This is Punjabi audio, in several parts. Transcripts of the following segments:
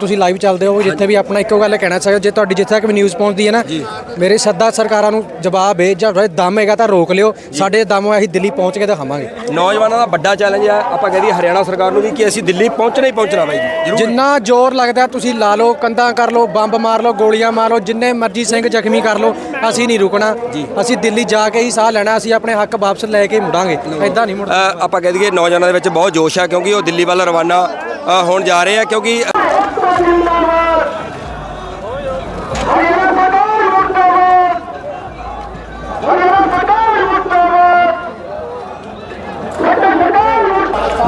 ਤੁਸੀਂ ਲਾਈਵ ਚੱਲਦੇ ਹੋ ਜਿੱਥੇ ਵੀ ਆਪਣਾ ਇੱਕੋ ਗੱਲ ਕਹਿਣਾ ਚਾਹੀਦਾ ਜੇ ਤੁਹਾਡੀ ਜਿੱਥੇ ਤੱਕ ਵੀ ਨਿਊਜ਼ ਪਹੁੰਚਦੀ ਹੈ ਨਾ ਮੇਰੇ ਸੱਦਾ ਸਰਕਾਰਾਂ ਨੂੰ ਜਵਾਬ ਹੈ ਜੇ ਤੁਹਾਡੇ ਦਮ ਹੈਗਾ ਤਾਂ ਰੋਕ ਲਿਓ ਸਾਡੇ ਦਮ ਹੈ ਅਸੀਂ ਦਿੱਲੀ ਪਹੁੰਚ ਕੇ ਦਿਖਾਵਾਂਗੇ। ਨੌਜਵਾਨਾਂ ਦਾ ਵੱਡਾ ਚੈਲੰਜ ਆ ਆਪਾਂ ਕਹਦੇ ਹਰਿਆਣਾ ਸਰਕਾਰ ਨੂੰ ਵੀ ਕਿ ਅਸੀਂ ਦਿੱਲੀ ਪਹੁੰਚਣਾ ਹੀ ਪਹੁੰਚਣਾ ਬਾਈ ਜੀ ਜਿੰਨਾ ਜ਼ੋਰ ਲੱਗਦਾ ਤੁਸੀਂ ਲਾ ਲਓ ਕੰਧਾਂ ਕਰ ਲਓ ਬੰਬ ਮਾਰ ਲਓ ਗੋਲੀਆਂ ਮਾਰ ਲਓ ਜਿੰਨੇ ਮਰਜ਼ੀ ਸਿੰਘ ਜ਼ਖਮੀ ਕਰ ਲਓ ਅਸੀਂ ਨਹੀਂ ਰੁਕਣਾ। ਅਸੀਂ ਦਿੱਲੀ ਜਾ ਕੇ ਹੀ ਸਾਹ ਲੈਣਾ ਅਸੀਂ ਆਪਣੇ ਹੱਕ ਵਾਪਸ ਲੈ ਕੇ ਮੁੜਾਂਗੇ। ਐਦਾਂ ਨਹੀਂ ਮੁੜਨਾ। ਆਪਾਂ ਕਹਿ ਦਈਏ ਨੌਜਵਾਨਾਂ ਦੇ ਵਿੱਚ ਬਹੁਤ ਜੋਸ਼ ਆ ਕਿਉਂਕਿ ਉਹ ਦਿੱਲੀ ਵੱਲ ਰਵਾਨਾ ਹੋਣ ਜਾ ਰਹੇ ਆ ਕਿਉਂਕਿ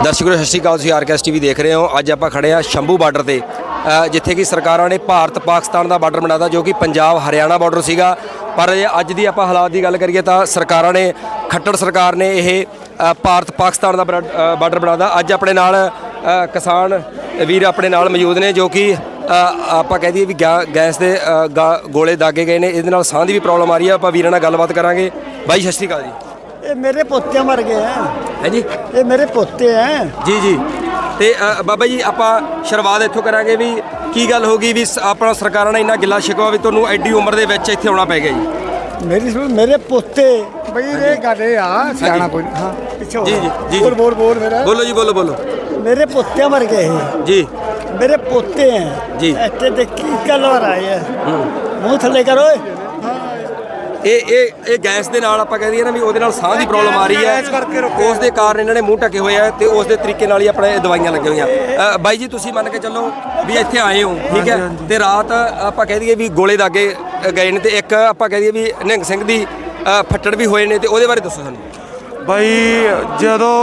ਦਰਸ਼ਕੋ ਸਤਿ ਸ਼੍ਰੀ ਅਕਾਲ ਤੁਸੀਂ ਆਰਕੈਸ ਟੀਵੀ ਦੇਖ ਰਹੇ ਹੋ। ਅੱਜ ਆਪਾਂ ਖੜੇ ਆ ਸ਼ੰਭੂ ਬਾਰਡਰ ਤੇ ਜਿੱਥੇ ਕਿ ਸਰਕਾਰਾਂ ਨੇ ਭਾਰਤ ਪਾਕਿਸਤਾਨ ਦਾ ਬਾਰਡਰ ਬਣਾਤਾ ਜੋ ਕਿ ਪੰਜਾਬ ਹਰਿਆਣਾ ਬਾਰਡਰ ਸੀਗਾ। ਪਰ ਜੇ ਅੱਜ ਦੀ ਆਪਾਂ ਹਾਲਾਤ ਦੀ ਗੱਲ ਕਰੀਏ ਤਾਂ ਸਰਕਾਰਾਂ ਨੇ ਖੱਟੜ ਸਰਕਾਰ ਨੇ ਇਹ ਭਾਰਤ ਪਾਕਿਸਤਾਨ ਦਾ ਬਰਾ- ਅ, ਬਾਰਡਰ ਬਣਾਤਾ। ਅੱਜ ਆਪਣੇ ਨਾਲ ਕਿਸਾਨ ਵੀਰ ਆਪਣੇ ਨਾਲ ਮੌਜੂਦ ਨੇ ਜੋ ਕਿ ਆਪਾਂ ਕਹਿ ਦਈਏ ਵੀ ਗੈਸ ਦੇ ਗੋਲੇ ਦਾਗੇ ਗਏ ਨੇ ਇਹਦੇ ਨਾਲ ਸਾਹ ਦੀ ਵੀ ਪ੍ਰੋਬਲਮ ਆ ਰਹੀ ਆ ਆਪਾਂ ਵੀਰਾਂ ਨਾਲ ਗੱਲਬਾਤ ਕਰਾਂਗੇ। ਬਾਈ ਸਤਿ ਸ਼੍ਰੀ ਅਕਾਲ ਜੀ। ਇਹ ਮੇਰੇ ਪੋਤੇ ਮਰ ਗਏ ਆ। ਹੈ ਜੀ? ਇਹ ਮੇਰੇ ਪੋਤੇ ਆ। ਜੀ ਜੀ। ਤੇ ਬਾਬਾ ਜੀ ਆਪਾਂ ਸ਼ੁਰੂਆਤ ਇੱਥੋਂ ਕਰਾਂਗੇ ਵੀ ਕੀ ਗੱਲ ਹੋ ਗਈ ਵੀ ਆਪਣਾ ਸਰਕਾਰਾਂ ਨੇ ਇੰਨਾ ਗਿੱਲਾ ਸ਼ਿਕਵਾ ਵੀ ਤੁਹਾਨੂੰ ਐਡੀ ਉਮਰ ਦੇ ਵਿੱਚ ਇੱਥੇ ਆਉਣਾ ਪੈ ਗਿਆ ਜੀ। ਮੇਰੀ ਮੇਰੇ ਪੋਤੇ। ਬਈ ਇਹ ਗੱਲ ਆ ਸਿਆਣਾ ਕੋਈ ਹਾਂ ਪਿੱਛੇ ਜੀ ਜੀ। ਬੋਲ ਬੋਲ ਬੋਲ ਮੇਰਾ। ਬੋਲੋ ਜੀ ਬੋਲੋ ਬੋਲੋ। मेरे पोते मर गए हैं ਜੀ मेरे पोते हैं जी। ऐसे देख की कल हो रहा है मुंह थले करो ਇਹ ਇਹ ਇਹ ਗੈਸ ਦੇ ਨਾਲ ਆਪਾਂ ਕਹਿੰਦੇ ਆ ਨਾ ਵੀ ਉਹਦੇ ਨਾਲ ਸਾਹ ਦੀ ਪ੍ਰੋਬਲਮ ਆ ਰਹੀ ਹੈ ਉਸ ਦੇ ਕਾਰਨ ਇਹਨਾਂ ਨੇ ਮੂੰਹ ਢਕੇ ਹੋਏ ਆ ਤੇ ਉਸ ਦੇ ਤਰੀਕੇ ਨਾਲ ਹੀ ਆਪਣੇ ਦਵਾਈਆਂ ਲੱਗੀਆਂ ਹੋਈਆਂ ਅ, ਬਾਈ ਜੀ ਤੁਸੀਂ ਮੰਨ ਕੇ ਚੱਲੋ ਵੀ ਇੱਥੇ ਆਏ ਹੋ ਠੀਕ ਹੈ ਤੇ ਰਾਤ ਆਪਾਂ ਕਹਿ ਦਈਏ ਵੀ ਗੋਲੇ ਦਾਗੇ ਅ, ਗਏ ਨੇ ਤੇ ਇੱਕ ਆਪਾਂ ਕਹਿ ਦਈਏ ਵੀ ਨਿਹੰਗ ਸਿੰਘ ਦੀ ਅ, ਫੱਟੜ ਵੀ ਹੋਏ ਨੇ ਤੇ ਉਹਦੇ ਬਾਰੇ ਦੱਸੋ ਸਾਨੂੰ ਬਈ ਜਦੋਂ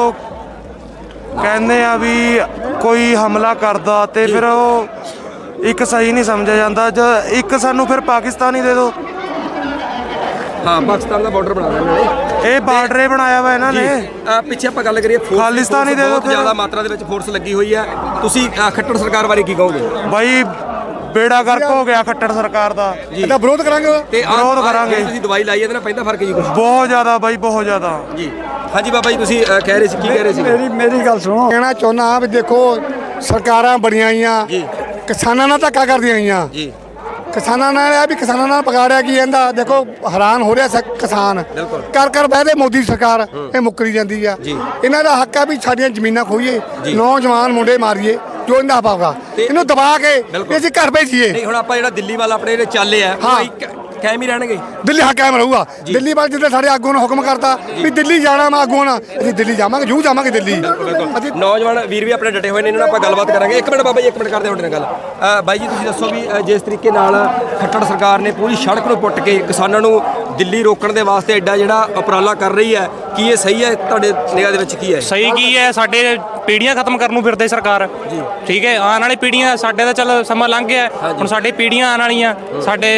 ਕਹਿੰਦੇ ਆ ਵੀ ਕੋਈ ਹਮਲਾ ਕਰਦਾ ਤੇ ਫਿਰ ਉਹ ਇੱਕ ਸਹੀ ਨਹੀਂ ਸਮਝਿਆ ਜਾਂਦਾ। ਜ ਇੱਕ ਸਾਨੂੰ ਫਿਰ ਪਾਕਿਸਤਾਨੀ ਦੇ ਦਿਓ। ਹਾਂ ਪਾਕਿਸਤਾਨ ਦਾ ਬਾਰਡਰ ਬਣਾ ਦੇਣਾ ਨੇ। ਇਹ ਬਾਰਡਰ ਹੀ ਬਣਾਇਆ ਵਾ ਇਹਨਾਂ ਨੇ। ਅ, ਪਿੱਛੇ ਆਪਾਂ ਗੱਲ ਕਰੀਏ ਖਾਲਿਸਤਾਨੀ ਦੇ ਦਿਓ। ਜ਼ਿਆਦਾ ਮਾਤਰਾ ਦੇ ਵਿੱਚ ਫੋਰਸ ਲੱਗੀ ਹੋਈ ਹੈ। ਤੁਸੀਂ ਖੱਟੜ ਸਰਕਾਰ ਬਾਰੇ ਕੀ ਕਹੋਗੇ? ਬਈ ਬੇੜਾ ਗਰਕ ਹੋ ਗਿਆ ਖੱਟੜ ਸਰਕਾਰ ਦਾ। ਇਹਦਾ ਵਿਰੋਧ ਕਰਾਂਗੇ ਤੇ ਵਿਰੋਧ ਕਰਾਂਗੇ। ਤੁਸੀਂ ਦਵਾਈ ਲਾਈ ਇਹਦੇ ਨਾਲ ਪੈਂਦਾ ਫ਼ਰਕ ਜੀ ਕੁਝ ਬਹੁਤ ਜ਼ਿਆਦਾ ਬਾਈ ਬਹੁਤ ਜ਼ਿਆਦਾ। ਜੀ। ਹਾਂਜੀ ਬਾਬਾ ਜੀ ਤੁਸੀਂ ਕਹਿ ਰਹੇ ਸੀ ਕੀ ਕਹਿ ਰਹੇ ਸੀ? ਮੇਰੀ ਮੇਰੀ ਗੱਲ ਸੁਣੋ। ਕਹਿਣਾ ਚਾਹੁੰਦਾ ਹਾਂ ਵੀ ਦੇਖੋ ਸਰਕਾਰਾਂ ਬੜੀਆਂ ਆਈਆਂ। ਜੀ। ਕਿਸਾਨਾਂ ਨਾਲ ਧੱਕਾ ਕਰਦੀਆਂ ਆਈਆਂ। ਜੀ। ਕਿਸਾਨਾਂ ਨਾਲ ਆ ਵੀ ਕਿਸਾਨਾਂ ਨਾਲ ਵਿਗਾੜਿਆ ਕੀ ਜਾਂਦਾ? ਦੇਖੋ ਹੈਰਾਨ ਹੋ ਰਿਹਾ ਕਿਸਾਨ। ਬਿਲਕੁਲ। ਕਰ ਕਰ ਬਹਿਦੇ ਮੋਦੀ ਸਰਕਾਰ ਇਹ ਮੁੱਕਰੀ ਜਾਂਦੀ ਆ। ਇਹਨਾਂ ਦਾ ਹੱਕ ਆ ਵੀ ਸਾਡੀਆਂ ਜ਼ਮੀਨਾਂ ਖੋਈਏ ਨੌਜਵਾਨ ਮੁੰਡੇ ਮਾਰੀਏ। ਜੋ ਇਹਦਾ ਹੱਕ ਆ ਤੇ- ਇਹਨੂੰ ਦਬਾ ਕੇ ਬਿਲਕੁਲ। ਅਸੀਂ ਘਰ ਭੇਜੀਏ ਨਹੀਂ ਹੁਣ ਆਪਾਂ ਜਿਹੜਾ ਦਿੱਲੀ ਵੱਲ ਆਪਣੇ ਜਿਹੜੇ ਚੱਲੇ ਆ ਉਹ ਹਾਂ। ਇੱਕ ਕਾਇਮ ਹੀ ਰਹਿਣਗੇ। ਦਿੱਲੀ ਹੱਕ ਕਾਇਮ ਰਹੂਗਾ। ਦਿੱਲੀ ਵੱਲ ਜਿੱਦਾਂ ਸਾਡੇ ਆਗੂਆਂ ਨੇ ਹੁਕਮ ਕਰਤਾ ਵੀ ਦਿੱਲੀ ਜਾਣਾ ਮੈਂ ਆਗੂਆਂ ਨਾਲ। ਅਸੀਂ ਦਿੱਲੀ ਜਾਵਾਂਗੇ ਜੂ ਜਾਵਾਂਗੇ ਦਿੱਲੀ। ਅਸੀਂ ਨੌਜਵਾਨ ਵੀਰ ਵੀ ਆਪਣੇ ਡਟੇ ਹੋਏ ਨੇ ਇਹਨਾਂ ਨਾਲ ਆਪਾਂ ਗੱਲਬਾਤ ਕਰਾਂਗੇ। ਇੱਕ ਮਿੰਟ ਬਾਬਾ ਜੀ ਇੱਕ ਮਿੰਟ ਕਰਦੇ ਹਾਂ ਤੁਹਾਡੇ ਨਾਲ ਗੱਲ। ਅ, ਬਾਈ ਜੀ ਤੁਸੀਂ ਦੱਸੋ ਵੀ ਅ, ਜਿਸ ਤਰੀਕੇ ਨਾਲ ਖੱਟੜ ਸਰਕਾਰ ਨੇ ਪੂਰੀ ਸੜਕ ਨੂੰ ਪੁੱਟ ਕੇ ਕਿਸਾਨਾਂ ਨੂੰ ਦਿੱਲੀ ਰੋਕਣ ਦੇ ਵਾਸਤੇ ਐਡਾ ਜਿਹੜਾ ਉਪਰਾਲਾ ਕਰ ਰਹੀ ਹੈ ਕੀ ਇਹ ਸਹੀ ਹੈ? ਤੁਹਾਡੇ ਨਿਗਾਹ ਦੇ ਵਿੱਚ ਕੀ ਹੈ? ਸਹੀ ਕੀ ਹੈ? ਸਾਡੇ ਪੀੜ੍ਹੀਆਂ ਖਤਮ ਕਰਨ ਨੂੰ ਫਿਰਦੇ ਸਰਕਾਰ। ਠੀਕ ਹੈ ਆਉਣ ਵਾਲੀ ਪੀੜ੍ਹੀਆਂ ਸਾਡੇ ਦਾ ਚੱਲ ਸਮਾਂ ਲੰਘ ਗਿਆ। ਹੁਣ ਸਾਡੇ ਪੀੜ੍ਹੀਆਂ ਆਉਣ ਵਾਲੀਆਂ ਸਾਡੇ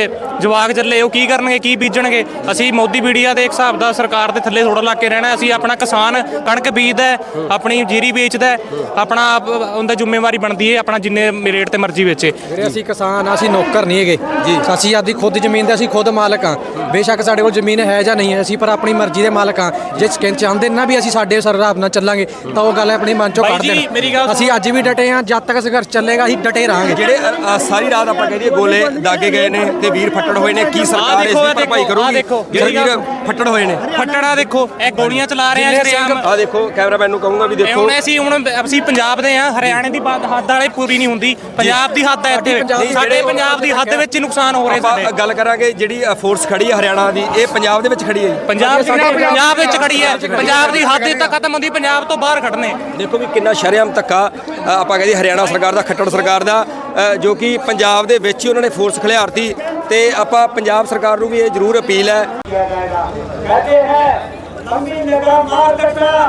ਜਵਾਕ ਚੱਲੇ ਉਹ ਕੀ ਕਰਨਗੇ ਕੀ ਬੀਜਣਗੇ? ਅਸੀਂ ਮੋਦੀ ਪੀੜ੍ਹੀਆਂ ਦੇ ਇੱਕ ਹਿਸਾਬ ਦਾ ਸਰਕਾਰ ਦੇ ਥੱਲੇ ਥੋੜਾ ਲੱਗ ਕੇ ਰਹਿਣਾ ਅਸੀਂ ਆਪਣਾ ਕਿਸਾਨ ਕਣਕ ਬੀਜਦਾ ਹੈ, ਆਪਣੀ ਜੀਰੀ ਵੇਚਦਾ ਹੈ, ਆਪਣਾ ਆਪ ਉਹਦਾ ਜ਼ਿੰਮੇਵਾਰੀ ਬਣਦੀ ਹੈ ਆਪਣਾ ਜਿੰਨੇ ਰੇਟ ਤੇ ਮਰਜ਼ੀ ਵੇਚੇ। ਵੀਰੇ ਅਸੀਂ ਕਿਸਾਨ ਆ ਅਸੀਂ ਨੌਕਰ ਨਹੀਂ ਹੈਗੇ। ਜੀ। ਅਸੀਂ ਆਪਦੀ ਖੁਦ ਜ਼ਮੀਨ ਦੇ ਅਸੀਂ ਖੁਦ ਮਾਲਕ ਆ ਬੇਸ਼ੱਕ ਸਾਡੇ ਕੋਲ ਜ਼ਮੀਨ ਹੈ ਜਾਂ ਨਹੀਂ ਹੈ ਅਸੀਂ ਪਰ ਆਪਣੀ ਮਰਜ਼ੀ ਦੇ ਮਾਲਕ ਆ ਜੇ ਚਾਹੁੰਦੇ ਨਾ ਵੀ ਅਸੀਂ ਸਾਡੇ ਸਰਰਾਬ ਨਾਲ ਚੱਲਾਂਗੇ ਤਾਂ ਉਹ ਗੱਲ ਆਪਣੇ ਮਨ ਚੋਂ ਬਾਈ ਕੱਢ ਜੀ, ਦੇਣ ਮੇਰੀ ਗੱਲ ਅਸੀਂ ਅੱਜ ਵੀ ਡਟੇ ਆ ਜਦ ਤੱਕ ਸੰਘਰਸ਼ ਚੱਲੇਗਾ ਅਸੀਂ ਡਟੇ ਰਹਾਂਗੇ। ਜਿਹੜੇ ਅ, ਅ, ਸਾਰੀ ਰਾਤ ਆਪਾਂ ਕਹਿ ਦਈਏ ਗੋਲੇ ਦਾਗੇ ਗਏ ਨੇ ਤੇ ਵੀਰ ਫੱਟੜ ਹੋਏ ਨੇ ਕੀ ਸਰਕਾਰ ਇਸ ਦੇਖੋ, ਦੀ ਆਹ ਭਰਪਾਈ ਦੇਖੋ, ਆਹ ਕਰੂਗੀ? ਦੇਖੋ, ਜਿਹੜੇ ਜਿਹੜੀ ਵੀਰ ਫੱਟੜ ਹੋਏ ਨੇ। ਫੱਟੜਾ ਦੇਖੋ ਇਹ ਗੋਲੀਆਂ ਚਲਾ ਰਹੇ ਆ ਸ਼ਰੇਆਮ ਆ ਦੇਖੋ ਕੈਮਰਾਮੈਨ ਨੂੰ ਕਹੂੰਗਾ ਵੀ ਇਹ ਦੇਖੋ। ਹੁਣ ਅਸੀਂ ਹੁਣ ਅਸੀਂ ਪੰਜਾਬ ਦੇ ਆ ਹਰਿਆਣੇ ਦੀ ਬਾਤ ਹੱਦ ਵਾਲੇ ਪੂਰੀ ਨਹੀਂ ਹੁੰਦੀ। ਪੰਜਾਬ ਦੀ ਹੱਦ ਹੈ ਇੱਥੇ। ਸਾਡੇ ਪੰਜਾਬ ਦੀ ਹੱਦ ਵਿੱਚ ਹੀ ਨੁਕਸਾਨ ਹੋ ਰਹੇ ਸਾਡੇ। ਆਪਾਂ ਗੱਲ ਕਰਾਂਗੇ ਜਿਹੜੀ ਅ, ਫੋਰਸ ਖੜੀ ਹੈ ਹਰਿਆਣਾ ਦੀ ਇਹ ਪੰਜਾਬ ਦੇ ਵਿੱਚ ਖੜੀ ਹੈ ਜੀ। ਪੰਜਾਬ ਦੀ ਪੰਜਾਬ ਵਿੱਚ ਖੜੀ ਹੈ। ਪੰਜਾਬ ਦੀ ਹੱਦ ਤੱਕ ਖਤਮ ਹੁੰਦੀ ਪੰਜਾਬ ਤੋਂ ਬਾਹਰ ਖੜਨੇ ਦੇਖੋ ਵੀ ਵੀ ਕਿੰਨਾ ਸ਼ਰਿਆਮ ਧੱਕਾ ਆਪਾਂ ਕਹਿੰਦੇ ਹਰਿਆਣਾ ਸਰਕਾਰ ਦਾ, ਖੱਟੜ ਸਰਕਾਰ ਦਾ ਜੋ ਕਿ ਪੰਜਾਬ ਦੇ ਵਿੱਚ ਹੀ ਉਹਨਾਂ ਨੇ ਫੋਰਸ ਖਿਲਾਰਤੀ ਤੇ ਆਪਾਂ ਪੰਜਾਬ ਸਰਕਾਰ ਨੂੰ ਵੀ ਇਹ ਜ਼ਰੂਰ ਅਪੀਲ ਹੈ। ਕਹਤੇ ਹੈ, ਮੰਮੀ ਮੇਰਾ ਮਾਰ ਕੱਟਾ ਹੈ।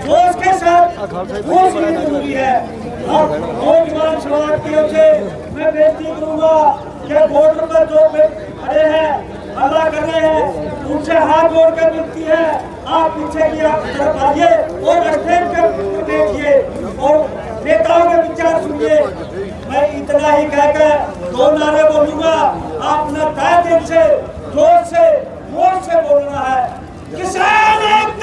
होश के साथ होश भी ज़रूरी है। अब नौजवान समाज की ओर से मैं बेनती करूँगा कि बॉर्डर पर जो खड़े हैं हल्ला कर रहे हैं। उनसे हाथ जोड़कर मिलती है। आप पीछे की तरफ़ आइए और स्टैंड कर देखिए। और नेताओं के विचार सुनिए। मैं इतना ही कहकर दो नारे बोलूँगा। आपने तय दिल से, ज़ोर से ज़ोर से बोलना है। किसान एकता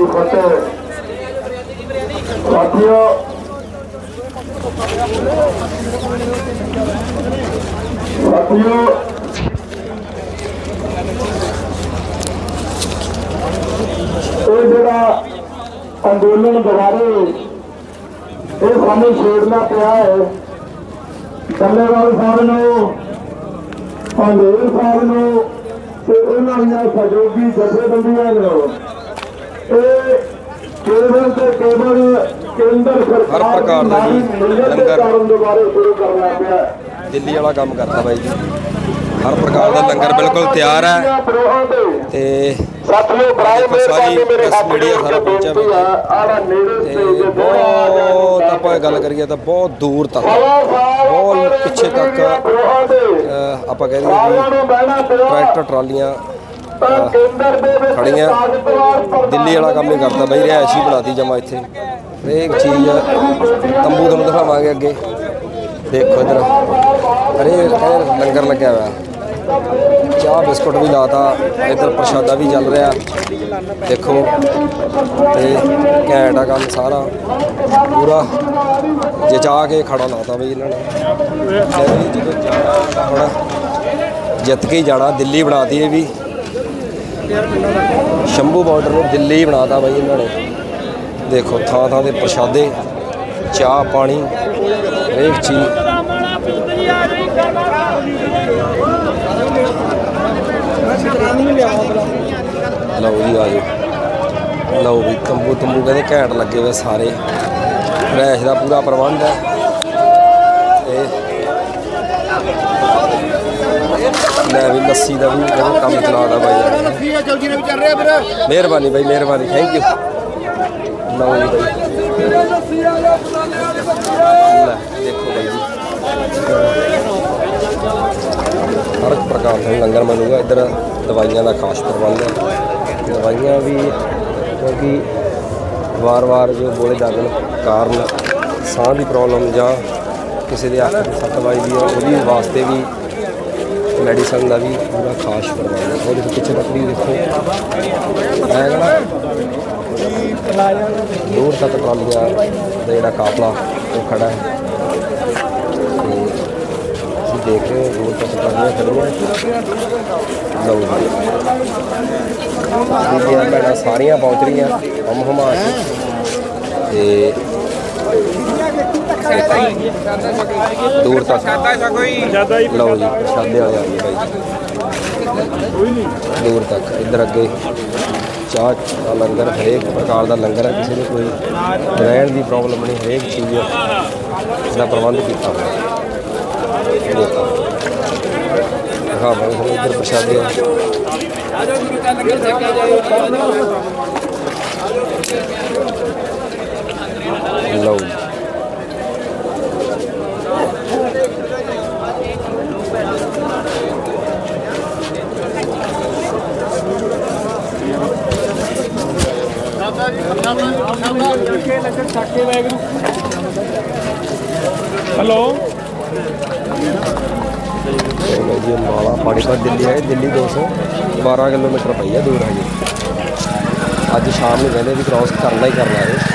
ਵਾਹਿਗੁਰੂ ਜੀ ਫਤਿਹ ਸਾਥੀਓ ਸਾਥੀਓ, ਇਹ ਜਿਹੜਾ ਅੰਦੋਲਨ ਦੁਬਾਰੇ ਇਹ ਸਾਨੂੰ ਛੇੜਨਾ ਪਿਆ ਹੈ। ਡੱਲੇਵਾਲ ਸਾਹਿਬ ਨੂੰ ਪੰਡੇਰ ਸਾਹਿਬ ਨੂੰ ਤੇ ਉਹਨਾਂ ਦੀਆਂ ਸਹਿਯੋਗੀ ਜਥੇਬੰਦੀਆਂ ਨੂੰ। ਇਹ ਕੇਵਲ ਤੇ ਕੇਵਲ ਕੇਂਦਰ ਸਰਕਾਰ ਹਰ ਪ੍ਰਕਾਰ ਦਾ ਜੀ ਲੰਗਰ। ਲੰਗਰ। ਕਾਰਨ ਦੁਬਾਰੇ ਸ਼ੁਰੂ ਕਰਨਾ ਪਿਆ ਦਿੱਲੀ ਵਾਲਾ ਕੰਮ ਕਰਤਾ ਬਾਈ ਜੀ। ਹਰ ਪ੍ਰਕਾਰ ਦਾ ਲੰਗਰ ਬਿਲਕੁਲ ਤਿਆਰ ਹੈ। ਤੇ ਸਾਥੀਓ ਬਰਾਏ ਦੇਖੋ ਸਾਰੀ press media ਸਾਰਾ ਪਹੁੰਚਿਆ। ਆੜਾ ਨੇੜੇ ਤੇ ਸਟੇਜ ਦੇ ਬਹੁਤ ਆਪਾਂ ਗੱਲ ਕਰੀਏ ਤਾਂ ਬਹੁਤ ਦੂਰ ਤੱਕ ਬਹੁਤ ਪਿੱਛੇ ਤੱਕ ਆਪਾਂ ਕਹਿੰਦੇ ਪਿਆ। ਟਰੈਕਟਰ ਟਰਾਲੀਆਂ ਤਾਂ ਖੜੀਆਂ। ਦਿੱਲੀ ਵਾਲਾ ਕੰਮ ਹੀ ਕਰਦਾ ਬਈ, ਰਿਹਾਇਸ਼ੀ ਬਣਾਤੀ ਜਮਾ ਇੱਥੇ। ਹਰੇਕ ਚੀਜ਼ ਤੰਬੂ ਤੁਹਾਨੂੰ ਦਿਖਾਵਾਂਗੇ ਅੱਗੇ। ਦੇਖੋ ਇਧਰ। ਹਰੇਕ ਇਹ ਲੰਗਰ ਲੱਗਿਆ ਹੋਇਆ। ਚਾਹ ਬਿਸਕੁਟ ਵੀ ਲਾਤਾ। ਇਧਰ ਪ੍ਰਸ਼ਾਦਾ ਵੀ ਚੱਲ ਰਿਹਾ। ਦੇਖੋ। ਤੇ ਘੈਂਟ ਆ ਕੰਮ ਸਾਰਾ। ਪੂਰਾ। ਜਚਾ ਕੇ ਖੜਾ ਲਾਤਾ ਬਈ ਇਹਨਾਂ ਨੇ। ਜਦੋਂ ਜਾਣਾ ਜਿੱਤ ਕੇ ਹੀ ਜਾਣਾ। ਦਿੱਲੀ ਬਣਾਤੀ ਇਹ ਵੀ। ਸ਼ੰਭੂ ਬਾਰਡਰ ਨੂੰ ਦਿੱਲੀ ਬਣਾਤਾ ਬਾਈ ਇਹਨਾਂ ਨੇ। ਦੇਖੋ ਥਾਂ ਥਾਂ ਦੇ ਪ੍ਰਸ਼ਾਦੇ, ਚਾਹ, ਪਾਣੀ, ਹਰੇਕ ਚੀਜ਼। ਲਓ ਜੀ, ਆ ਲਓ ਵੀ ਤੰਬੂ ਤੰਬੂ ਕਹਿੰਦੇ ਘੈਂਟ ਲੱਗੇ ਹੋਏ ਸਾਰੇ। ਰੈਸ਼ ਦਾ ਪੂਰਾ ਪ੍ਰਬੰਧ ਹੈ। ਤੇ ਲੈ ਵੀ ਲੱਸੀ ਦਾ ਵੀ ਕਹਿੰਦੇ ਕੰਮ ਚਲਾਦਾ ਬਾਈ ਹੈ ਜਲਦੀ ਨਾਲ ਚੱਲ ਰਿਹਾ ਵੀਰ ਮਿਹਰਬਾਨੀ ਬਾਈ ਮਿਹਰਬਾਨੀ ਥੈਂਕ ਯੂ ਲਓ ਜੀ ਬਾਈ। ਲੈ ਦੇਖੋ ਬਾਈ ਜੀ। ਹਰ ਇੱਕ ਪ੍ਰਕਾਰ ਦਾ ਲੰਗਰ ਮਿਲੂਗਾ ਇੱਧਰ ਦਵਾਈਆਂ ਦਾ ਖਾਸ ਪ੍ਰਬੰਧ ਹੈ। ਦਵਾਈਆਂ ਵੀ ਕਿਉਂਕਿ ਵਾਰ-ਵਾਰ ਜੋ ਬੋਲੇ ਦਰਦ ਕਾਰਨ ਸਾਹ ਦੀ ਪ੍ਰੋਬਲਮ ਜਾਂ ਕਿਸੇ ਦੇ ਅੱਖ ਦੀ ਸੱਟ ਵੱਜਦੀ ਹੈ ਉਹਦੀ ਵਾਸਤੇ ਵੀ ਮੈਡੀਸਨ ਦਾ ਵੀ ਪੂਰਾ ਖਾਸ ਪ੍ਰਬੰਧ ਹੈ। ਉਹਦੇ ਪਿੱਛੇ ਤੱਕ ਵੀ ਦੇਖੋ। ਹੈ ਨਾ ਦੂਰ ਤੱਕ ਟਰਾਲੀਆਂ ਦਾ ਜਿਹੜਾ ਕਾਫਲਾ, ਉਹ ਖੜਾ ਹੈ। ਤੇ ਤੁਸੀਂ ਦੇਖ ਰਹੇ ਹੋ, ਦੂਰ ਤੱਕ ਟਰਾਲੀਆਂ ਖੜੀਆਂ ਲਓ ਜੀ। ਬੀਬੀਆਂ ਭੈਣਾਂ ਸਾਰੀਆਂ ਪਹੁੰਚ ਰਹੀਆਂ ਹਮ ਹਮਾ ਕੇ। ਤੇ ਦੂਰ ਤੱਕ। ਲਓ ਜੀ ਪ੍ਰਸ਼ਾਦੇ ਵਾਲੇ ਆ ਗਏ ਬਾਈ ਜੀ। ਦੂਰ ਤੱਕ, ਇੱਧਰ ਅੱਗੇ। ਚਾਹ ਦਾ ਲੰਗਰ, ਹਰੇਕ ਪ੍ਰਕਾਰ ਦਾ ਲੰਗਰ ਹੈ, ਕਿਸੇ ਨੂੰ ਕੋਈ ਰਹਿਣ ਦੀ ਪ੍ਰੋਬਲਮ ਨਹੀਂ, ਹਰੇਕ ਚੀਜ਼ ਦਾ ਪ੍ਰਬੰਧ ਕੀਤਾ ਹੋਇਆ। ਹਾਂ ਮੈਂ ਇੱਧਰ ਪ੍ਰਸ਼ਾਦੇ ਆ। ਲਓ ਜੀ। ਹੈਲੋ? ਜੀ ਮਾਲਾ ਪਾਣੀਪਤ ਦਿੱਲੀ ਹੈ ਦਿੱਲੀ 212 ਕਿਲੋਮੀਟਰ ਪਈ ਹੈ ਦੂਰ ਹਜੇ। ਅੱਜ ਸ਼ਾਮ ਨੂੰ ਕਹਿੰਦੇ ਵੀ ਕ੍ਰਾਸ ਕਰਨਾ ਹੀ ਕਰਨਾ ਹੈ।